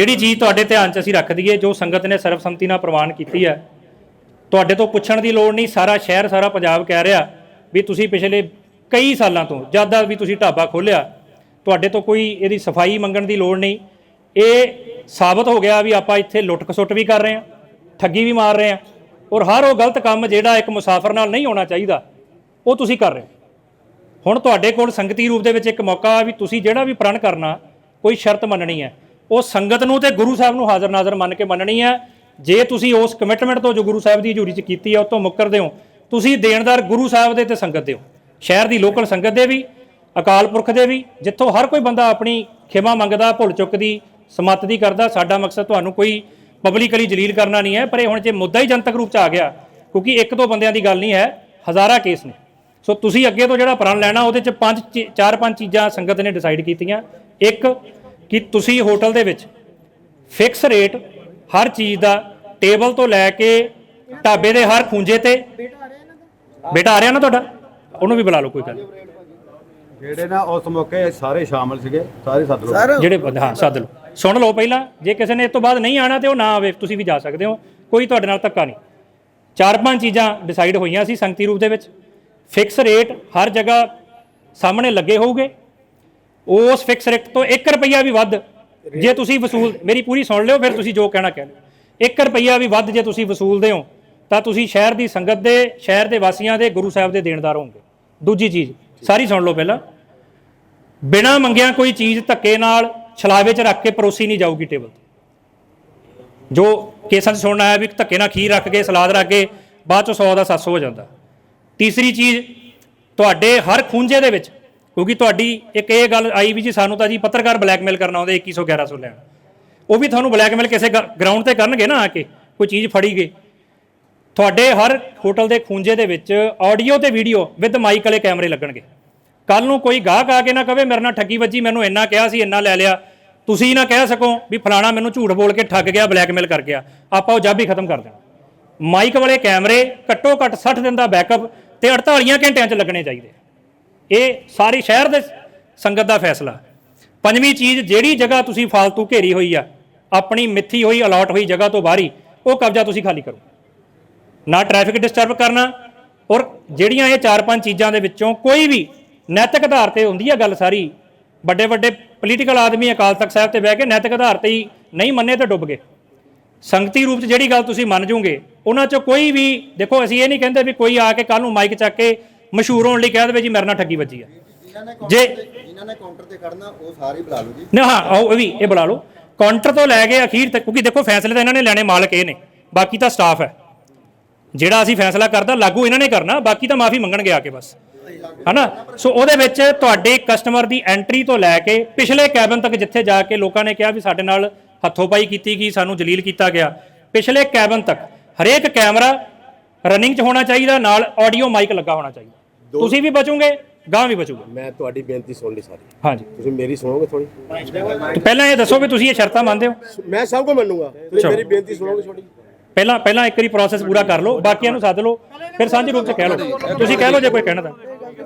ਜਿਹੜੀ ਚੀਜ਼ ਤੁਹਾਡੇ ਧਿਆਨ 'ਚ ਅਸੀਂ ਰੱਖ ਦਈਏ, ਜੋ ਸੰਗਤ ਨੇ ਸਰਬਸੰਮਤੀ ਨਾਲ ਪ੍ਰਵਾਨ ਕੀਤੀ ਹੈ, ਤੁਹਾਡੇ ਤੋਂ ਪੁੱਛਣ ਦੀ ਲੋੜ ਨਹੀਂ, ਸਾਰਾ ਸ਼ਹਿਰ, ਸਾਰਾ ਪੰਜਾਬ ਕਹਿ ਰਿਹਾ ਵੀ ਤੁਸੀਂ ਪਿਛਲੇ ਕਈ ਸਾਲਾਂ ਤੋਂ, ਜਦ ਵੀ ਤੁਸੀਂ ਢਾਬਾ ਖੋਲ੍ਹਿਆ, ਤੁਹਾਡੇ ਤੋਂ ਕੋਈ ਇਹਦੀ ਸਫ਼ਾਈ ਮੰਗਣ ਦੀ ਲੋੜ ਨਹੀਂ। ਇਹ ਸਾਬਤ ਹੋ ਗਿਆ ਵੀ ਆਪਾਂ ਇੱਥੇ ਲੁੱਟ ਖਸੁੱਟ ਵੀ ਕਰ ਰਹੇ ਹਾਂ, ਠੱਗੀ ਵੀ ਮਾਰ ਰਹੇ ਹਾਂ, ਔਰ ਹਰ ਉਹ ਗਲਤ ਕੰਮ ਜਿਹੜਾ ਇੱਕ ਮੁਸਾਫਰ ਨਾਲ ਨਹੀਂ ਹੋਣਾ ਚਾਹੀਦਾ, ਉਹ ਤੁਸੀਂ ਕਰ ਰਹੇ ਹੁਣ ਤੁਹਾਡੇ ਕੋਲ ਸੰਗਤੀ ਰੂਪ ਦੇ ਵਿੱਚ ਇੱਕ ਮੌਕਾ ਆ ਵੀ ਤੁਸੀਂ ਜਿਹੜਾ ਵੀ ਪ੍ਰਣ ਕਰਨਾ, ਕੋਈ ਸ਼ਰਤ ਮੰਨਣੀ ਹੈ। ਉਹ ਸੰਗਤ ਨੂੰ ਤੇ ਗੁਰੂ ਸਾਹਿਬ ਨੂੰ ਹਾਜ਼ਰ ਨਾਜ਼ਰ ਮੰਨ ਕੇ ਮੰਨਣੀ ਹੈ। ਜੇ ਤੁਸੀਂ ਉਸ ਕਮਿਟਮੈਂਟ ਤੋਂ ਜੋ ਗੁਰੂ ਸਾਹਿਬ ਦੀ ਹਜ਼ੂਰੀ 'ਚ ਕੀਤੀ ਹੈ, ਉਹ ਤੋਂ ਮੁੱਕਰਦੇ ਹੋ। ਤੁਸੀਂ ਦੇਣਦਾਰ ਗੁਰੂ ਸਾਹਿਬ ਦੇ ਤੇ ਸੰਗਤ ਦੇ ਹੋ। ਸ਼ਹਿਰ ਦੀ ਲੋਕਲ ਸੰਗਤ ਦੇ ਵੀ, ਅਕਾਲ ਪੁਰਖ ਦੇ ਵੀ, ਜਿੱਥੋਂ ਹਰ ਕੋਈ ਬੰਦਾ ਆਪਣੀ ਖਿਮਾ ਮੰਗਦਾ, ਭੁੱਲ ਚੁੱਕ ਦੀ ਸਮੱਤ ਦੀ ਕਰਦਾ, ਸਾਡਾ ਮਕਸਦ ਤੁਹਾਨੂੰ ਕੋਈ ਪਬਲਿਕਲੀ ਜਲੀਲ ਕਰਨਾ ਨਹੀਂ ਹੈ। ਪਰ ਇਹ ਹੁਣ ਜੇ ਮੁੱਦਾ ਹੀ ਜਨਤਕ ਰੂਪ 'ਚ ਆ ਗਿਆ, ਕਿਉਂਕਿ ਇੱਕ ਦੋ ਬੰਦਿਆਂ ਦੀ ਗੱਲ ਨਹੀਂ ਹੈ, ਹਜ਼ਾਰਾਂ ਕੇਸ ਨੇ। ਸੋ ਤੁਸੀਂ ਅੱਗੇ ਤੋਂ ਜਿਹੜਾ ਪ੍ਰਣ ਲੈਣਾ, ਉਹਦੇ 'ਚ ਪੰਜ ਚਾਰ ਪੰਜ ਚੀਜ਼ਾਂ ਸੰਗਤ ਨੇ ਡਿਸਾਈਡ ਕੀਤੀਆਂ। ਇੱਕ ਕਿ ਤੁਸੀਂ ਹੋਟਲ ਦੇ ਵਿੱਚ ਫਿਕਸ ਰੇਟ ਹਰ ਚੀਜ਼ ਦਾ ਟੇਬਲ ਤੋਂ ਲੈ ਕੇ ਢਾਬੇ ਦੇ ਹਰ ਖੂੰਜੇ ਤੇ ਬੇਟਾ ਆ ਰਿਹਾ ਨਾ ਤੁਹਾਡਾ? ਉਹਨੂੰ ਵੀ ਬੁਲਾ ਲਓ ਕੋਈ ਗੱਲ ਨਹੀਂ। ਜਿਹੜੇ ਨਾ ਉਸ ਮੌਕੇ ਸਾਰੇ ਸ਼ਾਮਲ ਸੀਗੇ ਸਾਰੇ ਸੱਦ ਲਓ। ਜਿਹੜੇ ਬੰਦੇ ਹਾਂ ਸੱਦ ਲਓ। ਸੁਣ ਲਓ ਪਹਿਲਾਂ ਜੇ ਕਿਸੇ ਨੇ ਇਸ ਤੋਂ ਬਾਅਦ ਨਹੀਂ ਆਣਾ ਤੇ ਉਹ ਨਾ ਆਵੇ ਤੁਸੀਂ ਵੀ ਜਾ ਸਕਦੇ ਹੋ। ਕੋਈ ਤੁਹਾਡੇ ਨਾਲ ਧੱਕਾ ਨਹੀਂ। ਚਾਰ ਪੰਜ ਚੀਜ਼ਾਂ ਡਿਸਾਈਡ ਹੋਈਆਂ ਸੀ ਸੰਗਤੀ ਰੂਪ ਦੇ ਵਿੱਚ। ਫਿਕਸ ਰੇਟ ਹਰ ਜਗ੍ਹਾ ਸਾਹਮਣੇ ਲੱਗੇ ਹੋਊਗੇ। ਉਸ ਫਿਕਸ ਰੇਟ ਤੋਂ 1 ਰੁਪਈਆ ਵੀ ਵੱਧ ਜੇ ਤੁਸੀਂ ਵਸੂਲ ਮੇਰੀ ਪੂਰੀ ਸੁਣ ਲਿਓ ਫਿਰ ਤੁਸੀਂ ਜੋ ਕਹਿਣਾ ਕਹਿ ਲਓ 1 ਰੁਪਈਆ ਵੀ ਵੱਧ ਜੇ ਤੁਸੀਂ ਵਸੂਲਦੇ ਹੋ ਤਾਂ ਤੁਸੀਂ ਸ਼ਹਿਰ ਦੀ ਸੰਗਤ ਦੇ ਸ਼ਹਿਰ ਦੇ ਵਾਸੀਆਂ ਦੇ ਗੁਰੂ ਸਾਹਿਬ ਦੇ ਦੇਣਦਾਰ ਹੋਵੋਗੇ। ਦੂਜੀ ਚੀਜ਼ ਸਾਰੀ ਸੁਣ ਲਓ ਪਹਿਲਾਂ। ਬਿਨਾਂ ਮੰਗਿਆ ਕੋਈ ਚੀਜ਼ ਧੱਕੇ ਨਾਲ ਛਲਾਵੇ 'ਚ ਰੱਖ ਕੇ ਪਰੋਸੀ ਨਹੀਂ ਜਾਊਗੀ ਟੇਬਲ ਤੇ। ਜੋ ਕੇਸਾਂ 'ਚ ਸੁਣਨਾ ਆਇਆ ਵੀ ਧੱਕੇ ਨਾਲ ਖੀਰ ਰੱਖ ਕੇ ਸਲਾਦ ਰੱਖ ਕੇ ਬਾਅਦ 'ਚ 100 ਦਾ 700 ਹੋ ਜਾਂਦਾ। ਤੀਸਰੀ ਚੀਜ਼ ਤੁਹਾਡੇ ਹਰ ਖੂੰਜੇ ਦੇ ਵਿੱਚ ਕਿਉਂਕਿ ਤੁਹਾਡੀ ਇੱਕ ਇਹ ਗੱਲ ਆਈ ਵੀ ਜੀ ਸਾਨੂੰ ਤਾਂ ਜੀ ਪੱਤਰਕਾਰ ਬਲੈਕਮੇਲ ਕਰਨਾ ਆਉਂਦੇ 2100 1100 ਲੈਣ। ਉਹ ਵੀ ਤੁਹਾਨੂੰ ਬਲੈਕਮੇਲ ਕਿਸੇ ਗਰਾਊਂਡ ਤੇ ਕਰਨਗੇ ਨਾ ਆ ਕੇ, ਕੋਈ ਚੀਜ਼ ਫੜੀ ਗਏ। ਤੁਹਾਡੇ ਹਰ ਹੋਟਲ ਦੇ ਖੂੰਜੇ ਦੇ ਵਿੱਚ ਆਡੀਓ ਤੇ ਵੀਡੀਓ ਵਿਦ ਮਾਈਕ ਵਾਲੇ ਕੈਮਰੇ ਲੱਗਣਗੇ। ਕੱਲ ਨੂੰ ਕੋਈ ਗਾਹਕ ਆ ਕੇ ਨਾ ਕਵੇ, ਮੇਰੇ ਨਾਲ ਠੱਗੀ ਵੱਜੀ, ਮੈਨੂੰ ਇੰਨਾ ਕਿਹਾ ਸੀ, ਇੰਨਾ ਲੈ ਲਿਆ। ਤੁਸੀਂ ਨਾ ਕਹਿ ਸਕੋ ਵੀ ਫਲਾਣਾ ਮੈਨੂੰ ਝੂਠ ਬੋਲ ਕੇ ਠੱਗ ਗਿਆ, ਬਲੈਕਮੇਲ ਕਰ ਗਿਆ। ਆਪਾਂ ਉਹ ਜੱਬ ਹੀ ਖਤਮ ਕਰ ਦੇਣਾ। ਮਾਈਕ ਵਾਲੇ ਕੈਮਰੇ ਘੱਟੋ ਘੱਟ 60 ਦਿਨ ਦਾ ਬੈਕਅਪ ਤੇ 48 ਘੰਟਿਆਂ 'ਚ ਲੱਗਣੇ ਚਾਹੀਦੇ। ਇਹ ਸਾਰੀ ਸ਼ਹਿਰ ਦੇ ਸੰਗਤ ਦਾ ਫੈਸਲਾ। ਪੰਜਵੀਂ ਚੀਜ਼, ਜਿਹੜੀ ਜਗ੍ਹਾ ਤੁਸੀਂ ਫਾਲਤੂ ਘੇਰੀ ਹੋਈ ਆ, ਆਪਣੀ ਮਿੱਥੀ ਹੋਈ, ਅਲਾਟ ਹੋਈ ਜਗ੍ਹਾ ਤੋਂ ਬਾਹਰੀ ਉਹ ਕਬਜ਼ਾ ਤੁਸੀਂ ਖਾਲੀ ਕਰੋ। ਨਾ ਟ੍ਰੈਫਿਕ ਡਿਸਟਰਬ ਕਰਨਾ, ਔਰ ਜਿਹੜੀਆਂ ਇਹ ਚਾਰ ਪੰਜ ਚੀਜ਼ਾਂ ਦੇ ਵਿੱਚੋਂ ਕੋਈ ਵੀ ਨੈਤਿਕ ਆਧਾਰ ਤੇ ਹੁੰਦੀ ਆ ਗੱਲ ਸਾਰੀ, ਵੱਡੇ ਵੱਡੇ ਪੋਲੀਟੀਕਲ ਆਦਮੀ ਅਕਾਲ ਤਖਤ ਸਾਹਿਬ ਤੇ ਬਹਿ ਕੇ ਨੈਤਿਕ ਆਧਾਰ ਤੇ ਹੀ ਨਹੀਂ ਮੰਨੇ ਤਾਂ ਡੁੱਬ ਗਏ। ਸੰਗਤੀ ਰੂਪ 'ਚ ਜਿਹੜੀ ਗੱਲ ਤੁਸੀਂ ਮੰਨ ਜੂਗੇ, ਉਹਨਾਂ 'ਚੋਂ ਕੋਈ ਵੀ, ਦੇਖੋ ਅਸੀਂ ਇਹ ਨਹੀਂ ਕਹਿੰਦੇ ਵੀ ਕੋਈ ਆ ਕੇ ਕੱਲ ਨੂੰ ਮਾਈਕ ਚੱਕ ਕੇ ਮਸ਼ਹੂਰ ਹੋਣ ਲਈ ਕਹਿ ਦੇਵੇ ਜੀ ਮੇਰੇ ਨਾਲ ਠੱਗੀ ਵੱਜੀ ਆ। ਜੇ ਜਿਨ੍ਹਾਂ ਨੇ ਕਾਊਂਟਰ ਤੇ ਖੜਨਾ ਉਹ ਸਾਰੇ ਬੁਲਾ ਲਓ ਜੀ। ਨਾ ਹਾਂ ਆਓ ਇਹ ਵੀ ਇਹ ਬੁਲਾ ਲਓ। ਕਾਊਂਟਰ ਤੋਂ ਲੈ ਕੇ ਅਖੀਰ ਤੱਕ ਕਿਉਂਕਿ ਦੇਖੋ ਫੈਸਲੇ ਤਾਂ ਇਹਨਾਂ ਨੇ ਲੈਣੇ ਮਾਲਕ ਇਹ ਨੇ। ਬਾਕੀ ਤਾਂ ਸਟਾਫ ਹੈ। ਜਿਹੜਾ ਅਸੀਂ ਫੈਸਲਾ ਕਰਦਾ ਲਾਗੂ ਇਹਨਾਂ ਨੇ ਕਰਨਾ ਬਾਕੀ ਤਾਂ ਮਾਫੀ ਮੰਗਣਗੇ ਆ ਕੇ ਬਸ। ਹਨਾ? ਸੋ ਉਹਦੇ ਵਿੱਚ ਤੁਹਾਡੇ ਕਸਟਮਰ ਦੀ ਐਂਟਰੀ ਤੋਂ ਲੈ ਕੇ ਪਿਛਲੇ ਕੈਬਨ ਤੱਕ ਜਿੱਥੇ ਜਾ ਕੇ ਲੋਕਾਂ ਨੇ ਕਿਹਾ ਵੀ ਸਾਡੇ ਨਾਲ ਹੱਥੋਂਬਾਈ ਕੀਤੀ ਗਈ ਸਾਨੂੰ ਜਲੀਲ ਕੀਤਾ ਗਿਆ। ਪਿਛਲੇ ਕੈਬਨ ਤੱਕ ਹਰੇਕ ਕੈਮਰਾ ਰਨਿੰਗ 'ਚ ਹੋਣਾ ਚਾਹੀਦਾ ਨਾਲ ਆਡੀਓ ਮਾਈਕ ਲੱਗਾ ਹੋਣਾ ਚਾਹੀਦਾ। ਤੁਸੀਂ ਵੀ ਬਚੋਗੇ ਗਾਂ ਵੀ ਬਚੂਗਾ। ਮੈਂ ਤੁਹਾਡੀ ਬੇਨਤੀ ਸੁਣ ਲਈ ਸਾਰੀ। ਹਾਂਜੀ। ਤੁਸੀਂ ਮੇਰੀ ਸੁਣੋਗੇ ਥੋੜੀ ਤੇ ਪਹਿਲਾਂ ਇਹ ਦੱਸੋ ਵੀ ਤੁਸੀਂ ਇਹ ਸ਼ਰਤਾਂ ਮੰਨਦੇ ਹੋ? ਮੈਂ ਸਭ ਕੁਝ ਮੰਨੂਗਾ। ਤੁਸੀਂ। ਮੇਰੀ ਬੇਨਤੀ ਸੁਣੋਗੇ ਥੋੜੀ ਪਹਿਲਾਂ ਪਹਿਲਾਂ ਇੱਕ ਵਾਰੀ ਪ੍ਰੋਸੈਸ ਪੂਰਾ ਕਰ ਲਓ ਬਾਕੀਆਂ ਨੂੰ ਸੱਦ ਲਓ ਫਿਰ ਸਾਂਝੇ ਰੂਪ 'ਚ ਕਹਿ ਲਓ। ਤੁਸੀਂ ਕਹਿ ਲਓ ਜੇ ਕੋਈ ਕਹਿਣਾ ਤਾਂ।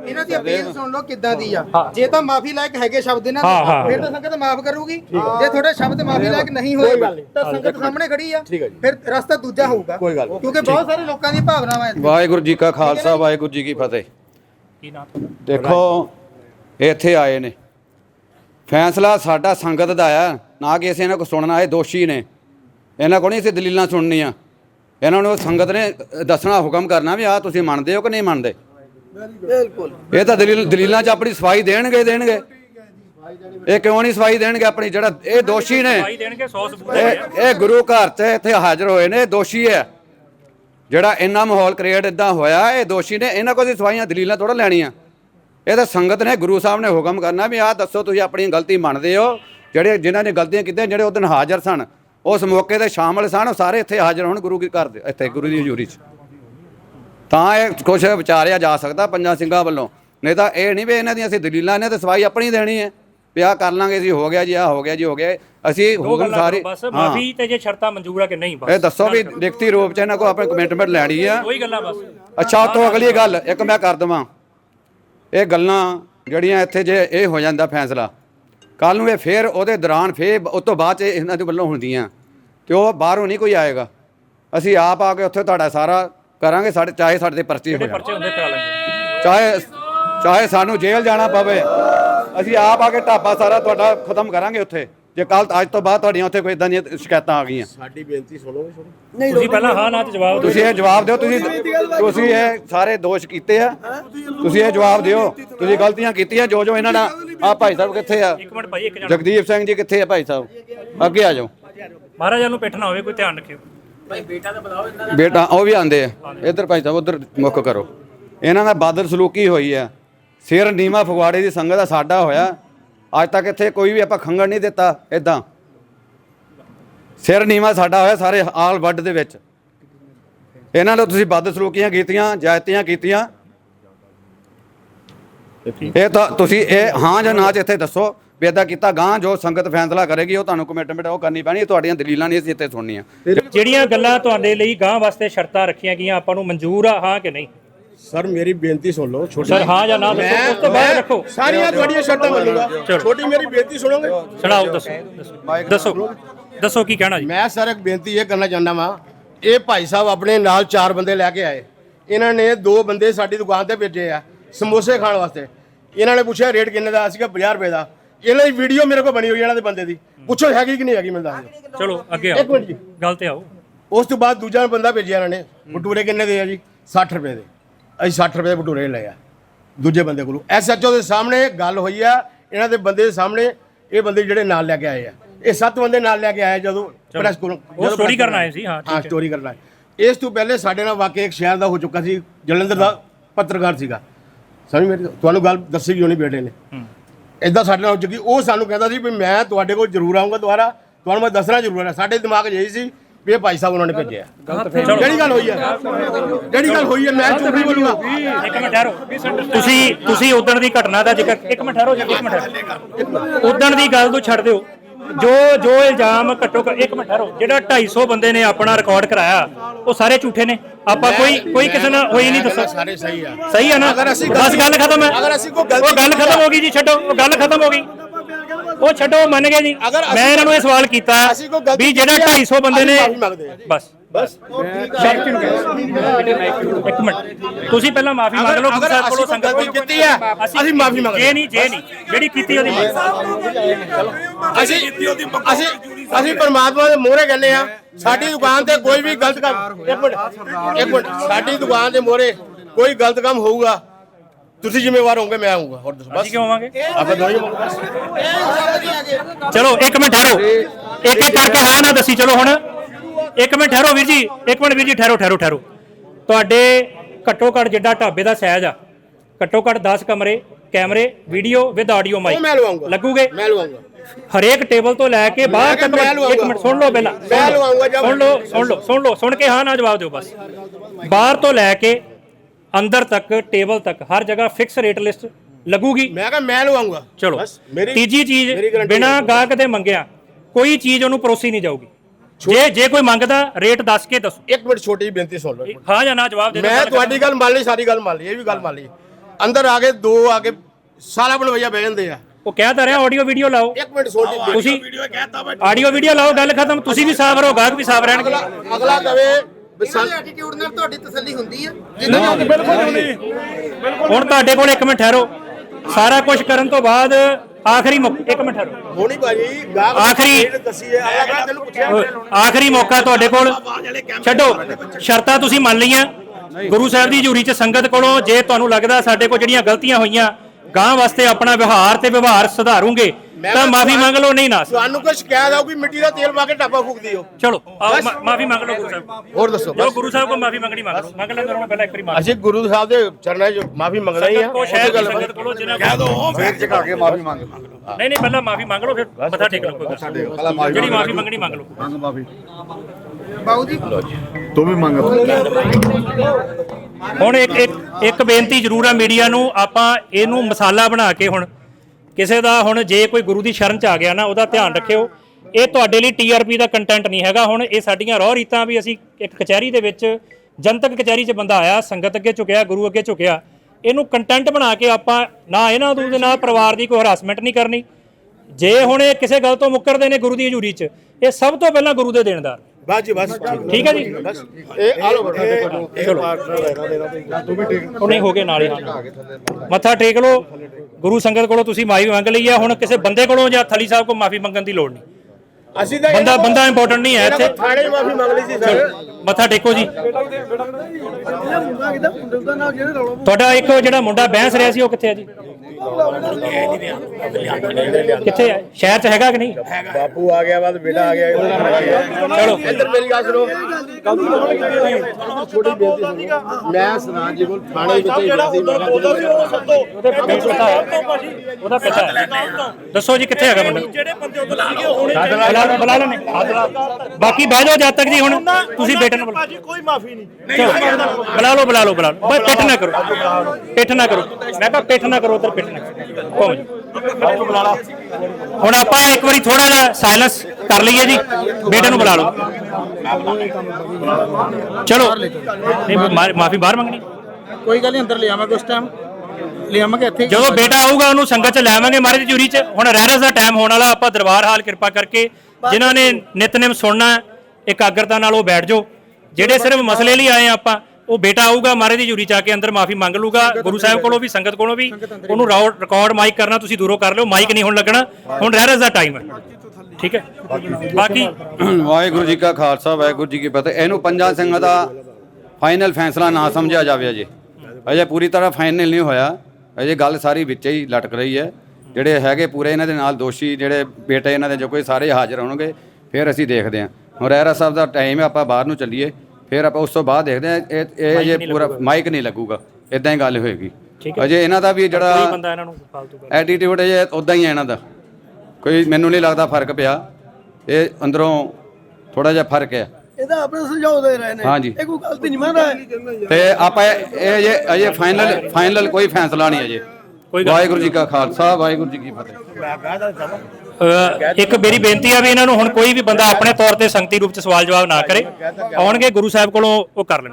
ਇਹਨਾਂ ਦੀ ਅਪੀਲ ਸੁਣ ਲਓ ਕਿੱਦਾਂ ਦੀ ਆ। ਜੇ ਤਾਂ ਮਾਫੀ ਲਾਇਕ ਹੈਗੇ ਸ਼ਬਦ ਇਹਨਾਂ ਦੇ ਫਿਰ ਤਾਂ ਸੰਗਤ ਮਾਫ ਕਰੂਗੀ। ਜੇ ਤੁਹਾਡੇ ਸ਼ਬਦ ਮਾਫੀ ਲਾਇਕ ਨਹੀਂ ਹੋਏ ਤਾਂ ਸੰਗਤ ਸਾਹਮਣੇ ਖੜੀ ਆ। ਫਿਰ ਰਸਤਾ ਦੂਜਾ ਹੋਊਗਾ। ਕਿਉਂਕਿ ਬਹੁਤ ਸਾਰੇ ਲੋਕਾਂ ਦੀ ਭਾਵਨਾਵਾਂ ਵਾਹਿਗੁਰੂ ਜੀ ਕਾ ਖਾਲਸਾ ਵਾਹਿਗੁਰੂ ਜੀ ਕੀ ਫਤਿਹ। ਕੀ ਨਾਮ ਤੁਹਾਡਾ? ਦੇਖੋ ਇੱਥੇ ਆਏ ਨੇ। ਫੈਸਲਾ ਸਾਡਾ ਸੰਗਤ ਦਾ ਆ ਨਾ ਕਿ ਅਸੀਂ ਇਹਨਾਂ ਕੋ ਸੁਣਨਾ ਇਹ ਦੋਸ਼ੀ ਨੇ। ਇਹਨਾਂ ਕੋਲ ਨਹੀਂ ਅਸੀਂ ਦਲੀਲਾਂ ਸੁਣਨੀਆਂ। ਇਹਨਾਂ ਨੂੰ ਸੰਗਤ ਨੇ ਦੱਸਣਾ ਹੁਕਮ ਕਰਨਾ ਵੀ ਆਹ ਤੁਸੀਂ ਮੰਨਦੇ ਹੋ ਕਿ ਨਹੀਂ ਮੰਨਦੇ। ਬਿਲਕੁਲ। ਇਹ ਤਾਂ ਦਲੀਲ ਦਲੀਲਾਂ 'ਚ ਆਪਣੀ ਸਫ਼ਾਈ ਦੇਣਗੇ ਦੇਣਗੇ। ਇਹ ਕਿਉਂ ਨਹੀਂ ਸਫ਼ਾਈ ਦੇਣਗੇ ਆਪਣੀ? ਜਿਹੜਾ ਇਹ ਦੋਸ਼ੀ ਨੇ ਭਾਈ ਦੇਣਗੇ 100 ਸਬੂਤ ਇਹ ਇਹ ਗੁਰੂ ਘਰ 'ਚ ਇੱਥੇ ਹਾਜ਼ਰ ਹੋਏ ਨੇ ਇਹ ਦੋਸ਼ੀ ਹੈ। ਜਿਹੜਾ ਇੰਨਾ ਮਾਹੌਲ ਕ੍ਰੀਏਟ ਇਦਾਂ ਹੋਇਆ, ਇਹ ਦੋਸ਼ੀ ਨੇ ਇਹਨਾਂ ਕੋਲ ਦੀ ਸਫਾਈਆਂ, ਦਲੀਲਾਂ ਥੋੜਾ ਲੈਣੀਆਂ। ਇਹ ਤਾਂ ਸੰਗਤ ਨੇ, ਗੁਰੂ ਸਾਹਿਬ ਨੇ ਹੁਕਮ ਕਰਨਾ ਵੀ ਆਹ ਦੱਸੋ ਤੁਸੀਂ ਆਪਣੀ ਗਲਤੀ ਮੰਨਦੇ ਹੋ। ਜਿਹੜੇ ਜਿਨ੍ਹਾਂ ਨੇ ਗਲਤੀਆਂ ਕੀਤੀਆਂ, ਜਿਹੜੇ ਉਹ ਦਿਨ ਹਾਜ਼ਰ ਸਨ, ਉਸ ਮੌਕੇ ਤੇ ਸ਼ਾਮਲ ਸਨ, ਉਹ ਸਾਰੇ ਇੱਥੇ ਹਾਜ਼ਰ ਹੋਣ ਗੁਰੂ ਕੀ ਘਰ ਦੇ, ਇੱਥੇ ਗੁਰੂ ਦੀ ਹਜ਼ੂਰੀ 'ਚ। ਤਾਂ ਇਹ ਕੁਛ ਵਿਚਾਰਿਆ ਜਾ ਸਕਦਾ ਪੰਜਾਂ ਸਿੰਘਾਂ ਵੱਲੋਂ। ਨਹੀਂ ਤਾਂ ਇਹ ਨਹੀਂ ਵੀ ਇਹਨਾਂ ਦੀਆਂ ਅਸੀਂ ਦਲੀਲਾਂ ਨੇ ਤੇ ਸਫ਼ਾਈ ਆਪਣੀ ਦੇਣੀ ਹੈ। ਵੀ ਆਹ ਕਰ ਲਾਂਗੇ ਜੀ ਹੋ ਗਿਆ ਜੀ ਆਹ ਹੋ ਗਿਆ ਜੀ ਹੋ ਗਿਆ। ਅਸੀਂ ਦੋ ਹੁਕਮ ਗੱਲਾਂ ਸਾਰੀ ਕਰੋ ਬਸ ਹਾਂ। ਮਾਫੀ ਤੇ ਜੇ ਸ਼ਰਤਾਂ ਮਨਜ਼ੂਰ ਆ ਕਿ ਨਹੀਂ ਬਸ। ਇਹ ਦੱਸੋ ਵੀ ਲਿਖਤੀ ਰੂਪ ਚ ਇਹਨਾਂ ਕੋ ਆਪਣੀ ਕਮਿਟਮੈਂਟ ਲੈਣੀ ਆ। ਕੋਈ ਗੱਲਾਂ ਬਸ। ਅੱਛਾ ਉਹ ਤੋਂ ਅਗਲੀ ਗੱਲ ਇੱਕ ਮੈਂ ਕਰ ਦਵਾਂ। ਇਹ ਗੱਲਾਂ ਜਿਹੜੀਆਂ ਇੱਥੇ ਜੇ ਇਹ ਹੋ ਜਾਂਦਾ ਫੈਸਲਾ ਕੱਲ ਨੂੰ ਇਹ ਫੇਰ ਉਹਦੇ ਦੌਰਾਨ ਫੇਰ ਉਸ ਤੋਂ ਬਾਅਦ ਚ ਇਹਨਾਂ ਦੇ ਵੱਲੋਂ ਹੁੰਦੀਆਂ। ਤੇ ਉਹ ਬਾਹਰੋਂ ਨਹੀਂ ਕੋਈ ਆਏਗਾ। ਅਸੀਂ ਆਪ ਆ ਕੇ ਉੱਥੇ ਤੁਹਾਡਾ ਸਾਰਾ ਕਰਾਂਗੇ ਸਾਡੇ ਚਾਹੇ ਸਾਡੇ ਤੇ ਪਰਚੇ ਹੋ ਜਾਣ। ਪਰਚੇ ਹੁੰਦੇ ਕਰਾ ਲਾਂਗੇ ਚਾਹੇ ਚਾਹੇ ਸਾਨੂੰ ਜੇਲ੍ਹ ਜਾਣਾ ਪਵੇ। ਅਸੀਂ ਆਪ ਆ ਕੇ ਢਾਬਾ ਸਾਰਾ ਤੁਹਾਡਾ ਖਤਮ ਕਰਾਂਗੇ ਉੱਥੇ। ਜੇ ਕੱਲ ਅੱਜ ਤੋਂ ਬਾਅਦ ਤੁਹਾਡੀਆਂ ਉੱਥੇ ਕੋਈ ਇਦਾਂ ਦੀਆਂ ਸ਼ਿਕਾਇਤਾਂ ਆ ਗਈਆਂ। ਸਾਡੀ ਬੇਨਤੀ ਸੁਣੋਗੇ ਥੋੜੀ ਤੁਸੀਂ ਪਹਿਲਾਂ ਹਾਂ ਨਾ ਤੇ ਜਵਾਬ ਦਿਓ। ਤੁਸੀਂ ਇਹ ਜਵਾਬ ਦਿਓ ਤੁਸੀਂ ਤੁਸੀਂ ਇਹ ਸਾਰੇ ਦੋਸ਼ ਕੀਤੇ ਆ। ਤੁਸੀਂ ਇਹ ਜਵਾਬ ਦਿਓ। ਤੁਸੀਂ ਗਲਤੀਆਂ ਕੀਤੀਆਂ ਜੋ ਜੋ ਇਹਨਾਂ ਨਾਲ ਆ ਭਾਈ ਸਾਹਿਬ ਕਿੱਥੇ ਆ? ਇੱਕ ਮਿੰਟ ਭਾਈ ਇੱਕ ਜਣਾ। ਜਗਦੀਪ ਸਿੰਘ ਜੀ ਕਿੱਥੇ ਆ ਭਾਈ ਸਾਹਿਬ? ਅੱਗੇ ਆ ਜਾਓ। ਮਹਾਰਾਜ ਨੂੰ ਪਿੱਠ ਨਾ ਹੋਵੇ ਕੋਈ ਧਿਆਨ ਰੱਖਿਓ। ਬੇਟਾ ਉਹ ਵੀ ਆਂਦੇ ਆ। ਇੱਧਰ ਭਾਈ ਸਾਹਿਬ ਉਧਰ ਮੁੱਖ ਕਰੋ। ਇਹਨਾਂ ਦਾ ਬਾਦਲ ਸਲੂਕੀ ਹੋਈ ਆ। ਸਿਰ ਨੀਮਾ ਫਗਵਾੜੇ ਦੀ ਸੰਗਤ ਦਾ ਸਾਡਾ ਹੋਇਆ। ਅੱਜ ਤੱਕ ਇੱਥੇ ਕੋਈ ਵੀ ਆਪਾਂ ਖੰਗਣ ਨਹੀਂ ਦਿੱਤਾ ਇਦਾਂ ਸਿਰ ਨੀਮਾ ਸਾਡਾ ਹੋਇਆ ਸਾਰੇ ਆਲ ਵੱਡ ਦੇ ਵਿੱਚ। ਇਹਨਾਂ ਨੂੰ ਤੁਸੀਂ ਬਾਦਲ ਸਲੂਕੀਆਂ ਕੀਤੀਆਂ, ਜਾਇਤੀਆਂ ਕੀਤੀਆਂ। ਇਹ ਤਾਂ ਤੁਸੀਂ ਇਹ ਹਾਂ ਜਾਂ ਨਾ ਚ ਇੱਥੇ ਦੱਸੋ ਵੀ ਏਦਾਂ ਕੀਤਾ ਗਾਂ ਜੋ ਸੰਗਤ ਫੈਸਲਾ ਕਰੇਗੀ, ਉਹ ਤੁਹਾਨੂੰ ਕਮਿਟਮੈਂਟ ਉਹ ਕਰਨੀ ਪੈਣੀ, ਤੁਹਾਡੀਆਂ ਦਲੀਲਾਂ ਨਹੀਂ ਅਸੀਂ ਇੱਥੇ ਸੁਣਨੀਆਂ। ਜਿਹੜੀਆਂ ਗੱਲਾਂ ਤੁਹਾਡੇ ਲਈ ਗਾਂ ਵਾਸਤੇ ਸ਼ਰਤਾਂ ਰੱਖੀਆਂ ਗਈਆਂ, ਆਪਾਂ ਨੂੰ ਮਨਜ਼ੂਰ ਆ, ਹਾਂ ਕਿ ਨਹੀਂ? ਸਰ ਮੇਰੀ ਬੇਨਤੀ ਸੁਣ ਲਓ ਛੋਟੀ ਸਰ ਹਾਂ ਜਾਂ ਨਾ ਦੱਸੋ ਉਸ ਤੋਂ ਬਾਅਦ ਰੱਖੋ। ਸਾਰੀਆਂ ਤੁਹਾਡੀਆਂ ਸ਼ਰਤਾਂ ਮੰਨੂਗਾ। ਛੋਟੀ ਮੇਰੀ ਬੇਨਤੀ ਸੁਣੋਗੇ? ਸੁਣਾਓ ਦੱਸੋ। ਦੱਸੋ। ਦੱਸੋ ਦੱਸੋ ਕੀ ਕਹਿਣਾ ਜੀ। ਮੈਂ ਸਰ ਇੱਕ ਬੇਨਤੀ ਇਹ ਕਰਨਾ ਚਾਹੁੰਦਾ ਵਾਂ ਇਹ ਭਾਈ ਸਾਹਿਬ ਆਪਣੇ ਨਾਲ ਚਾਰ ਬੰਦੇ ਲੈ ਕੇ ਆਏ। ਇਹਨਾਂ ਨੇ ਦੋ ਬੰਦੇ ਸਾਡੀ ਦੁਕਾਨ ਤੇ ਭੇਜੇ ਆ ਸਮੋਸੇ ਖਾਣ ਵਾਸਤੇ। ਇਹਨਾਂ ਨੇ ਪੁੱਛਿਆ ਰੇਟ ਕਿੰਨੇ ਦਾ ਸੀਗਾ 50 ਰੁਪਏ ਦਾ। ਇਹਨਾਂ ਦੀ ਵੀਡੀਓ ਮੇਰੇ ਕੋਲ ਬਣੀ ਹੋਈ ਇਹਨਾਂ ਦੇ ਬੰਦੇ ਦੀ। ਪੁੱਛੋ ਹੈਗੀ ਕਿ ਨਹੀਂ ਹੈਗੀ ਮੈਨੂੰ ਦੱਸ ਦਿਓ। ਚਲੋ ਅੱਗੇ ਇੱਕ ਮਿੰਟ ਆਓ ਜੀ। ਗੱਲ ਤੇ ਆਓ। ਉਸ ਤੋਂ ਬਾਅਦ ਦੂਜਾ ਬੰਦਾ ਭੇਜਿਆ ਇਹਨਾਂ ਨੇ। ਭਟੂਰੇ ਕਿੰਨੇ ਦੇ ਆ ਜੀ? 60 ਰੁਪਏ ਦੇ। ਅਸੀਂ 60 ਰੁਪਏ ਦੇ ਭਟੂਰੇ ਲਏ ਆ ਦੂਜੇ ਬੰਦੇ ਕੋਲੋਂ। ਐਸਐਚਓ ਦੇ ਸਾਹਮਣੇ ਗੱਲ ਹੋਈ ਆ ਇਹਨਾਂ ਦੇ ਬੰਦੇ ਦੇ ਸਾਹਮਣੇ ਇਹ ਬੰਦੇ ਜਿਹੜੇ ਨਾਲ ਲੈ ਕੇ ਆਏ ਆ। ਇਹ ਸੱਤ ਬੰਦੇ ਨਾਲ ਲੈ ਕੇ ਆਏ ਜਦੋਂ ਪ੍ਰੈਸ ਕੋਲੋਂ। ਉਹ story ਕਰਨ ਆਏ ਸੀ, ਹਾਂ, ਹਾਂ। ਸਟੋਰੀ ਕਰਨ ਆਏ। ਇਸ ਤੋਂ ਪਹਿਲੇ ਸਾਡੇ ਨਾਲ ਵਾਕਿਆ ਇੱਕ ਸ਼ਹਿਰ ਦਾ ਹੋ ਚੁੱਕਾ ਸੀ ਜਲੰਧਰ ਦਾ ਪੱਤਰਕਾਰ ਸੀਗਾ। ਸਮਝ ਮੇਰੀ ਤੁਹਾਨੂੰ ਗੱਲ ਦੱਸੀ ਕਿਉਂ ਨਹੀਂ ਬੇਟੇ ਨੇ? ਇਦਾਂ ਸਾਡੇ ਨਾਲ ਹੋ ਚੁੱਕੀ। ਉਹ ਸਾਨੂੰ ਕਹਿੰਦਾ ਸੀ ਵੀ ਮੈਂ ਤੁਹਾਡੇ ਕੋਲ ਜ਼ਰੂਰ ਆਉਂਗਾ ਦੁਬਾਰਾ। ਤੁਹਾਨੂੰ ਮੈਂ ਦੱਸਣਾ ਜ਼ਰੂਰ ਹੈ ਸਾਡੇ ਦਿਮਾਗ 'ਚ ਇਹੀ ਸੀ ਵੀ ਇਹ ਭਾਈ ਸਾਹਿਬ ਉਹਨਾਂ ਨੇ ਭੇਜਿਆ। ਜਿਹੜੀ ਗੱਲ ਹੋਈ ਹੈ ਜਿਹੜੀ ਗੱਲ ਹੋਈ ਹੈ ਮੈਂ ਝੂਠ ਨਹੀਂ ਬੋਲੂਗਾ। ਇੱਕ ਮਿੰਟ ਠਹਿਰੋ। ਤੁਸੀਂ ਤੁਸੀਂ ਉਦਣ ਦੀ ਘਟਨਾ ਦਾ ਜ਼ਿਕਰ ਇੱਕ ਮਿੰਟ ਠਹਿਰੋ ਜੀ ਇੱਕ ਮਿੰਟ ਠਹਿਰੋ। ਉਦਣ ਦੀ ਗੱਲ ਤੋਂ ਛੱਡ ਦਿਓ। ਜੋ ਜੋ ਇਲਜ਼ਾਮ ਘੱਟੋ ਘੱਟ ਇੱਕ ਮਿੰਟ ਠਹਿਰੋ। ਜਿਹੜਾ 250 ਬੰਦੇ ਨੇ ਆਪਣਾ ਰਿਕਾਰਡ ਕਰਾਇਆ ਉਹ ਸਾਰੇ ਝੂਠੇ ਨੇ। ਆਪਾਂ ਕੋਈ ਕੋਈ ਕਿਸੇ ਨਾਲ ਹੋਈ ਨਹੀਂ ਦੱਸੋ। ਸਾਰੇ ਸਹੀ ਆ। ਸਹੀ ਆ ਨਾ? ਬਸ ਗੱਲ ਖਤਮ ਹੈ। ਅਗਰ ਅਸੀਂ ਕੋਈ ਗੱਲ ਖਤਮ ਹੋ ਗਈ ਜੀ ਛੱਡੋ। ਉਹ ਗੱਲ ਖਤਮ ਹੋ ਗਈ। ਉਹ ਛੱਡੋ ਮੰਨ ਗਏ ਜੀ। ਮੈਂ ਇਹਨਾਂ ਨੂੰ ਇਹ ਸਵਾਲ ਕੀਤਾ ਵੀ ਜਿਹੜਾ ਕੀਤੀ ਹੈ, 250 ਬੰਦੇ ਨੇ। ਬਸ। ਬਸ। ਇੱਕ ਮਿੰਟ ਤੁਸੀਂ ਪਹਿਲਾਂ ਮਾਫੀ ਮੰਗ ਲਓ ਗੁਰੂ ਸਾਹਿਬ ਕੋਲੋਂ ਸੰਗਤ ਗਲਤੀ ਕੀਤੀ ਹੈ ਅਸੀਂ ਮਾਫੀ ਮੰਗਦੇ ਜੇ ਨਹੀਂ ਜੇ ਨਹੀਂ। ਜਿਹੜੀ ਕੀਤੀ ਉਹਦੀ। ਅਸੀਂ ਅਸੀਂ ਅਸੀਂ ਪਰਮਾਤਮਾ ਦੇ ਮੋਹਰੇ ਕਹਿੰਦੇ ਆ ਸਾਡੀ ਦੁਕਾਨ ਤੇ ਕੋਈ ਵੀ ਗਲਤ ਕੰਮ ਇੱਕ ਮਿੰਟ ਇੱਕ ਮਿੰਟ। ਸਾਡੀ ਦੁਕਾਨ ਦੇ ਮੋਹਰੇ ਕੋਈ ਗਲਤ ਕੰਮ ਹੋਊਗਾ ਤੁਸੀਂ ਜ਼ਿੰਮੇਵਾਰ ਹੋਵੋਗੇ ਮੈਂ ਆਉਂਗਾ ਹੋਰ ਦੱਸੋ ਅਸੀਂ ਬਸ। ਕਿਉਂ ਆਵਾਂਗੇ? ਆਪਾਂ ਦੋਈ ਚਲੋ ਇੱਕ ਮਿੰਟ ਠਹਿਰੋ। ਇੱਕ ਇੱਕ ਕਰਕੇ ਹਾਂ ਨਾ ਦੱਸੀ ਚਲੋ ਹੁਣ। ਇੱਕ ਮਿੰਟ ਠਹਿਰੋ ਵੀਰ ਜੀ ਇੱਕ ਮਿੰਟ ਵੀਰ ਜੀ ਠਹਿਰੋ ਠਹਿਰੋ ਠਹਿਰੋ। ਤੁਹਾਡੇ ਘੱਟੋ ਘੱਟ ਜਿੱਡਾ ਢਾਬੇ ਦਾ ਸਾਈਜ਼ ਆ ਘੱਟੋ ਘੱਟ 10 ਕਮਰੇ ਕੈਮਰੇ ਵੀਡੀਓ ਵਿਦ ਆਡੀਓ ਮਾਈਕ ਮੈਂ ਲਵਾਉਂਗਾ। ਲੱਗੂਗੇ? ਮੈਂ ਲਵਾਉਂਗਾ। ਹਰੇਕ ਟੇਬਲ ਤੋਂ ਲੈ ਕੇ ਬਾਹਰ ਤੱਕ ਇੱਕ। ਮਿੰਟ ਸੁਣ ਲਓ ਪਹਿਲਾਂ। ਮੈਂ ਲਵਾਊਂਗਾ ਜਦ- ਸੁਣ ਲਓ ਸੁਣ ਲਓ ਸੁਣ ਲਓ ਸੁਣ ਕੇ ਹਾਂ ਨਾ ਜਵਾਬ ਦਿਓ ਬਸ। ਬਾਹਰ ਤੋਂ ਲੈ ਕੇ ਅੰਦਰ ਤੱਕ ਟੇਬਲ ਤੱਕ ਹਰ ਜਗ੍ਹਾ ਫਿਕਸ ਰੇਟ ਲਿਸਟ ਲੱਗੂਗੀ। ਮੈਂ ਕਿਹਾ ਮੈਂ ਲਵਾਉਂਗਾ ਚਲੋ ਬਸ ਮੇਰੀ ਤੀਜੀ ਚੀਜ਼ ਬਿਨਾ। ਗਾਹਕ ਦੇ ਮੰਗਿਆ ਕੋਈ ਚੀਜ਼ ਉਹਨੂੰ ਪਰੋਸੀ ਨਹੀਂ ਜਾਊਗੀ। ਜੇ ਜੇ ਕੋਈ ਮੰਗਦਾ ਰੇਟ ਦੱਸ ਕੇ ਦੱਸੋ। ਇੱਕ ਮਿੰਟ ਛੋਟੀ ਜਿਹੀ ਬੇਨਤੀ ਸੁਣ ਲਓ ਹਾਂ ਜਾਂ ਨਾ ਜਵਾਬ ਦੇ ਮੈਂ ਤੁਹਾਡੀ ਗੱਲ ਮੰਨ ਲਈ ਸਾਰੀ ਗੱਲ ਮੰਨ ਲਈ ਇਹ ਵੀ ਗੱਲ ਮੰਨ ਲਈ। ਅੰਦਰ ਆ ਕੇ ਦੋ ਆ ਕੇ ਸਾਰਾ ਬਣਵਈਆ ਬਹਿ ਜਾਂਦੇ ਆ। ਉਹ ਕਹਿ ਤਾਂ ਰਿਹਾ ਆਡੀਓ ਵੀਡੀਓ ਲਾਓ। ਇੱਕ ਮਿੰਟ ਛੋਟੀ ਤੁਸੀਂ ਆਡੀਓ ਵੀਡੀਓ ਲਾਓ ਗੱਲ ਖਤਮ ਤੁਸੀਂ ਵੀ ਸਾਫ਼ ਰਹੋ ਗਾਹਕ ਵੀ ਸਾਫ਼ ਰਹਿਣਗੇ। ਅਗਲਾ ਅਗਲਾ ਕਵੇ ਵੀ ਸਾ- ਇਹਦੇ ਐਟੀਟਿਊਡ ਨਾਲ ਤੁਹਾਡੀ ਤਸੱਲੀ ਹੁੰਦੀ ਹੈ ਜਿੰਨਾ ਹੁਣ ਤੁਹਾਡੇ ਕੋਲ ਇੱਕ ਮਿੰਟ ਠਹਿਰੋ। ਸਾਰਾ ਕੁਝ ਕਰਨ ਤੋਂ ਬਾਅਦ ਆਖਰੀ ਮੌਕਾ ਇੱਕ ਮਿੰਟ ਠਹਿਰੋ। ਹੋਣੀ ਭਾਜੀ ਆਖਰੀ- ਰੇਟ ਦੱਸੀ ਹੈ ਅਗਲਾ ਕਹਿੰਦਾ ਤੈਨੂੰ ਪੁੱਛਿਆ। ਉਹ ਆਖਰੀ ਮੌਕਾ ਤੁਹਾਡੇ ਕੋਲ। ਛੱਡੋ ਸ਼ਰਤਾਂ ਤੁਸੀਂ ਮੰਨ ਲਈਆਂ। ਗੁਰੂ ਸਾਹਿਬ ਦੀ ਹਜ਼ੂਰੀ 'ਚ ਸੰਗਤ ਕੋਲੋਂ ਜੇ ਤੁਹਾਨੂੰ ਲੱਗਦਾ ਸਾਡੇ ਕੋਲ ਜਿਹੜੀਆਂ ਗਲਤੀਆਂ ਹੋਈਆਂ ਗਾਂ ਵਾਸਤੇ ਆਪਣਾ ਵਿਵਹਾਰ ਤੇ ਵਿਵਹਾਰ ਸੁਧਾਰੂਗੇ ਤਾਂ ਮਾਫੀ ਮੰਗ ਲਓ ਨਹੀਂ ਨਾ। ਤੁਹਾਨੂੰ ਕੋਈ ਸ਼ਿਕਾਇਤ ਆਊਗੀ ਮਿੱਟੀ ਦਾ ਤੇਲ ਪਾ ਕੇ ਟਾਪਾ ਫੂਕਦੀ ਹੋ। ਚਲੋ ਮਾਫੀ ਮੰਗ ਲਓ ਗੁਰੂ ਸਾਹਿਬ। ਹੋਰ ਦੱਸੋ। ਜੋ ਗੁਰੂ ਸਾਹਿਬ ਕੋਲ ਮਾਫੀ ਮੰਗਣੀ ਮੰਗ ਲਓ। ਮੰਗ ਲੈਂਦੇ ਰਹੋ ਪਹਿਲਾਂ ਇੱਕ ਵਾਰੀ ਮਾਫੀ ਅਸੀਂ ਗੁਰੂ ਸਾਹਿਬ ਦੇ ਚਰਨਾਂ 'ਚ ਮਾਫੀ ਮੰਗਦਾ ਹੀ ਆ ਕੋ ਦੀ ਸੰਗਤ ਕੋਲੋਂ ਜਿਨ੍ਹਾਂ ਕੋਲ ਫੇਰ ਝਕਾ ਕੇ ਮਾਫੀ ਮੰਗ ਨਹੀਂ ਨਹੀਂ ਪਹਿਲਾਂ ਮਾਫੀ ਮੰਗ ਲਓ ਫਿਰ ਮੱਥਾ ਟੇਕ ਲਓ ਕੋਈ ਜਿਹੜੀ ਮਾਫੀ ਮੰਗਣੀ ਮੰਗ ਲਓ। ਮੰਗ ਮਾਫੀ। ਬਾਊ ਜੀ? ਤੂੰ ਵੀ ਮੰਗ। ਹੁਣ ਇੱਕ ਇੱਕ ਇੱਕ ਬੇਨਤੀ ਜ਼ਰੂਰ ਆ ਮੀਡੀਆ ਨੂੰ ਆਪਾਂ ਇਹਨੂੰ ਮਸਾਲਾ ਬਣਾ ਕੇ ਹੁਣ ਕਿਸੇ ਦਾ ਹੁਣ ਜੇ ਕੋਈ ਗੁਰੂ ਦੀ ਸ਼ਰਨ ਚ ਆ ਗਿਆ ਨਾ ਉਹਦਾ ਧਿਆਨ ਰੱਖਿਓ। ਇਹ ਤੁਹਾਡੇ ਲਈ ਟੀਆਰਪੀ ਦਾ ਕੰਟੈਂਟ ਨਹੀਂ ਹੈਗਾ। ਹੁਣ ਇਹ ਸਾਡੀਆਂ ਰੋਹ ਰੀਤਾਂ ਵੀ ਅਸੀਂ ਇੱਕ ਕਚਹਿਰੀ ਦੇ ਵਿੱਚ ਜਨਤਕ ਕਚਹਿਰੀ 'ਚ ਬੰਦਾ ਆਇਆ ਸੰਗਤ ਅੱਗੇ ਝੁਕਿਆ ਗੁਰੂ ਅੱਗੇ ਝੁਕਿਆ। ਇਹਨੂੰ ਕੰਟੈਂਟ ਬਣਾ ਕੇ ਆਪਾਂ ਨਾ ਇਹਨਾਂ ਦੂ ਦੇ ਨਾਲ ਪਰਿਵਾਰ ਦੀ ਕੋਈ ਹਰਾਸਮੈਂਟ ਨਹੀਂ ਕਰਨੀ। ਜੇ ਹੁਣ ਇਹ ਕਿਸੇ ਗੱਲ ਤੋਂ ਮੁੱਕਰਦੇ ਨੇ ਗੁਰੂ ਦੀ ਹਜ਼ੂਰੀ 'ਚ ਇਹ ਸਭ ਤੋਂ ਪਹਿਲਾਂ ਗੁਰੂ ਦੇ ਦੇਣਦਾਰ ਬਸ ਜੀ ਬਸ। ਠੀਕ ਹੈ ਜੀ। ਇਹ ਆ ਲੋ ਉਹ ਨਹੀਂ ਹੋ ਗਏ ਨਾਲ ਹੀ ਮੱਥਾ ਟੇਕ ਲਓ। ਗੁਰੂ ਸੰਗਤ ਕੋਲੋਂ ਤੁਸੀਂ ਮਾਫੀ ਮੰਗ ਲਈ ਹੈ ਹੁਣ ਕਿਸੇ ਬੰਦੇ ਕੋਲੋਂ ਜਾਂ ਥਲੀ ਸਾਹਿਬ ਕੋਲ ਮਾਫੀ ਮੰਗਣ ਦੀ ਲੋੜ ਨਹੀਂ। ਅਸੀਂ ਤਾਂ ਬੰਦਾ ਬੰਦਾ ਇੰਪੋਰਟੈਂਟ ਨਹੀਂ ਹੈ ਇੱਥੇ। ਥਾਣੇ ਮਾਫੀ ਮੰਗ ਲਈ ਸੀ ਸਰ। ਮੱਥਾ ਟੇਕੋ ਜੀ। ਤੁਹਾਡਾ ਇੱਕ ਜਿਹੜਾ ਮੁੰਡਾ ਬਹਿਸ ਰਿਹਾ ਸੀ ਉਹ ਕਿੱਥੇ ਹੈ ਜੀ? ਕਿੱਥੇ ਹੈ? ਸ਼ਹਿਰ 'ਚ ਹੈਗਾ ਕਿ ਨਹੀਂ? ਬਾਪੂ ਆ ਗਿਆ ਬਾਅਦ ਬੇਟਾ ਆ ਗਿਆ ਚਲੋ। ਇੱਧਰ ਮੇਰੀ ਗੱਲ ਸੁਣੋ। ਛੋਟੀ ਬੇਨਤੀ ਸੁਣੋ। ਮੈਂ ਸਨਾਨ ਜੀ ਕੋਲ ਥਾਣੇ ਵਿੱਚ ਸੀ ਉਹਦੇ ਪਿਤਾ ਹੈ। ਉਹਦਾ ਪਿਤਾ ਹੈ। ਦੱਸੋ ਜੀ ਕਿੱਥੇ ਹੈਗਾ ਮੁੰਡਾ? ਜਿਹੜੇ ਬੰਦੇ ਉਹ ਬੁਲਾ ਲਓ ਬੁਲਾ ਲਓ ਨੇ ਬਾਕੀ ਬਹਿ ਜਾਓ ਜਦ ਤੱਕ ਜੀ ਹੁਣ ਤੁਸੀਂ ਬੇਟੇ ਨੂੰ ਬੁਲਾ ਕੋਈ ਮਾਫੀ ਨਹੀਂ। ਬੁਲਾ ਲਓ ਬੁਲਾ ਲਓ ਬੁਲਾ ਲਓ। ਬਸ ਪਿੱਠ ਨਾ ਕਰੋ। ਪਿੱਠ ਨਾ ਕਰੋ। ਮੈਂ ਕਿਹਾ ਪਿੱਠ ਨਾ ਕਰੋ ਉਧਰ ਪਿੱਠ ਨਾ ਕਰੋ। ਘੁੰਮ ਜਾਓ ਹੁਣ ਆਪਾਂ ਇੱਕ ਵਾਰੀ ਥੋੜਾ ਜਿਹਾ ਸਾਇਲੈਂਸ ਕਰ ਲਈਏ ਜੀ। ਬੇਟੇ ਨੂੰ ਬੁਲਾ ਲਓ। ਚਲੋ। ਨਹੀਂ ਮਾਫੀ ਬਾਹਰ ਮੰਗਣੀ। ਕੋਈ ਗੱਲ ਨਹੀਂ ਅੰਦਰ ਲੈ ਆਵਾਂਗੇ ਉਸ ਟਾਈਮ ਲੈ ਆਵਾਂਗੇ ਇੱਥੇ। ਜਦੋਂ ਬੇਟਾ ਆਊਗਾ ਉਹਨੂੰ ਸੰਗਤ ਚ ਲੈ ਆਵਾਂਗੇ ਮਹਾਰਾਜ ਦੀ ਜੂਰੀ ਚ। ਹੁਣ ਰਹਿਰਸ ਦਾ ਟਾਈਮ ਹੋਣ ਵਾਲਾ ਆਪਾਂ ਦਰਬਾਰ ਹਾਲ ਕਿਰਪਾ ਕਰਕੇ ਜਿਨ੍ਹਾਂ ਨੇ ਨਿਤਨੇਮ ਸੁਣਨਾ ਹੈ, ਇਕਾਗਰਤਾ ਨਾਲ ਉਹ ਬੈਠ ਜਾਓ। ਜਿਹੜੇ ਸਿਰਫ ਮਸਲੇ ਲਈ ਆਏ ਆ ਆਪਾਂ ਉਹ ਬੇਟਾ ਆਊਗਾ ਮਹਾਰਾਜ ਦੀ ਜੂਰੀ ਚ ਆ ਕੇ ਅੰਦਰ ਮਾਫੀ ਮੰਗ ਲੂਗਾ। ਗੁਰੂ ਸਾਹਿਬ ਕੋਲੋਂ ਵੀ ਸੰਗਤ ਕੋਲੋਂ ਵੀ। ਉਹਨੂੰ ਰਿਕਾਰਡ ਮਾਈਕ ਕਰਨਾ ਤੁਸੀਂ ਦੂਰੋਂ ਕਰ ਲਿਓ। ਮਾਈਕ ਨਹੀਂ ਹੁਣ ਲੱਗਣਾ। ਹੁਣ ਰਹਿਰਸ ਦਾ ਟਾਈਮ ਹੈ। ਠੀਕ ਹੈ? ਬਾਕੀ ਵਾਹਿਗੁਰੂ ਜੀ ਕਾ ਖਾਲਸਾ ਵਾਹਿਗੁਰੂ ਜੀ ਕੀ ਫਤਿਹ। ਇਹਨੂੰ ਪੰਜਾਂ ਸਿੰਘਾਂ ਦਾ ਫਾਈਨਲ ਫੈਸਲਾ ਨਾ ਸਮਝਿਆ ਜਾਵੇ ਅਜੇ। ਅਜੇ ਪੂਰੀ ਤਰ੍ਹਾਂ ਫਾਈਨਲ ਨਹੀਂ ਹੋਇਆ। ਅਜੇ ਗੱਲ ਸਾਰੀ ਵਿੱਚ ਹੀ ਲਟਕ ਰਹੀ ਹੈ। ਜਿਹੜੇ ਹੈਗੇ ਪੂਰੇ ਇਹਨਾਂ ਦੇ ਨਾਲ ਦੋਸ਼ੀ ਜਿਹੜੇ ਬੇਟੇ ਇਹਨਾਂ ਦੇ ਜੋ ਕੋਈ ਸਾਰੇ ਹਾਜ਼ਰ ਹੋਣਗੇ ਫਿਰ ਅਸੀਂ ਦੇਖਦੇ ਹਾਂ। ਹੁਣ ਰਹਿਰਾ ਸਾਹਿਬ ਦਾ ਟਾਈਮ ਹੈ ਆਪਾਂ ਬਾਹਰ ਨੂੰ ਚੱਲੀਏ। ਫਿਰ ਆਪਾਂ ਉਸ ਤੋਂ ਬਾਅਦ ਦੇਖਦੇ ਹਾਂ ਇਹ ਇਹ ਜੇ ਪੂਰਾ ਮਾਈਕ ਨਹੀਂ ਲੱਗੂਗਾ। ਇਦਾਂ ਹੀ ਗੱਲ ਹੋਏਗੀ। ਅਜੇ ਇਹਨਾਂ ਦਾ ਵੀ ਕੋਈ ਜਿਹੜਾ ਬੰਦਾ ਇਹਨਾਂ ਨੂੰ ਫਾਲਤੂ ਐਟੀਟਿਊਡ ਹੈ ਉਦਾਂ ਹੀ ਹੈ ਇਹਨਾਂ ਦਾ। ਕੋਈ ਮੈਨੂੰ ਨਹੀਂ ਲੱਗਦਾ ਫ਼ਰਕ ਪਿਆ। ਇਹ ਅੰਦਰੋਂ ਥੋੜਾ ਜਿਹਾ ਫ਼ਰਕ ਹੈ। ਇਹਦਾ ਆਪਣੇ ਸੁਝਾਅ ਦੇ ਰਹੇ ਨੇ। ਹਾਂਜੀ। ਇਹ ਕੋਈ ਗਲਤੀ ਨਹੀਂ ਮੰਨ ਰਿਹਾ ਤੇ ਆਪਾਂ ਇਹ ਇਹ ਅਜੇ ਅਜੇ ਫਾਈਨਲ ਫਾਈਨਲ ਕੋਈ ਫੈਸਲਾ ਨਹੀਂ ਅਜੇ। ਕੋਈ ਗੱਲ ਵਾਹਿਗੁਰੂ ਜੀ ਕਾ ਖਾਲਸਾ ਵਾਹਿਗੁਰੂ ਜੀ ਕੀ ਫਤਿਹ। ਅਹ ਇੱਕ ਮੇਰੀ ਬੇਨਤੀ ਆ ਵੀ ਇਹਨਾਂ ਨੂੰ ਹੁਣ ਕੋਈ ਵੀ ਬੰਦਾ ਆਪਣੇ ਤੌਰ ਤੇ ਸੰਗਤੀ ਰੂਪ ਚ ਸਵਾਲ ਜਵਾਬ ਨਾ ਕਰੇ। ਆਉਣਗੇ ਗੁਰੂ ਸਾਹਿਬ ਕੋਲੋਂ ਉਹ ਕਰ ਲੈਣ।